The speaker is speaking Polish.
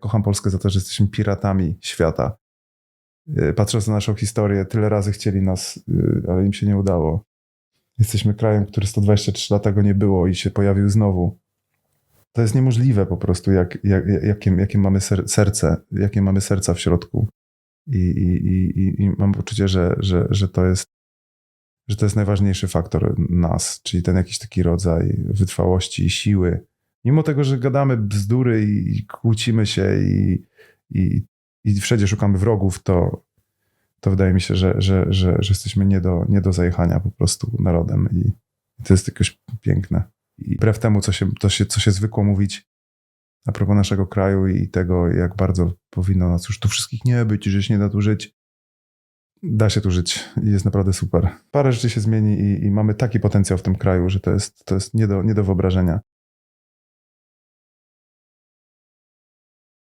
Kocham Polskę za to, że jesteśmy piratami świata. Y, Patrząc na naszą historię, tyle razy chcieli nas, y, ale im się nie udało. Jesteśmy krajem, który 123 lata go nie było i się pojawił znowu. To jest niemożliwe po prostu, jak, jak, jakie, jakie mamy ser- serce, jakie mamy serca w środku. I, i, i- i mam poczucie, że, że, że, to jest, że to jest najważniejszy faktor nas, czyli ten jakiś taki rodzaj wytrwałości i siły. Mimo tego, że gadamy bzdury i, kłócimy się i, i, i wszędzie szukamy wrogów, to, to wydaje mi się, że, że, że, że jesteśmy nie do, nie do zajechania po prostu narodem i to jest jakoś piękne. I wbrew temu, co się, to się, co się zwykło mówić a propos naszego kraju i tego, jak bardzo powinno nas już tu wszystkich nie być i że się nie da tu żyć, da się tu żyć i jest naprawdę super. Parę rzeczy się zmieni i, i mamy taki potencjał w tym kraju, że to jest, to jest nie, do, nie do wyobrażenia.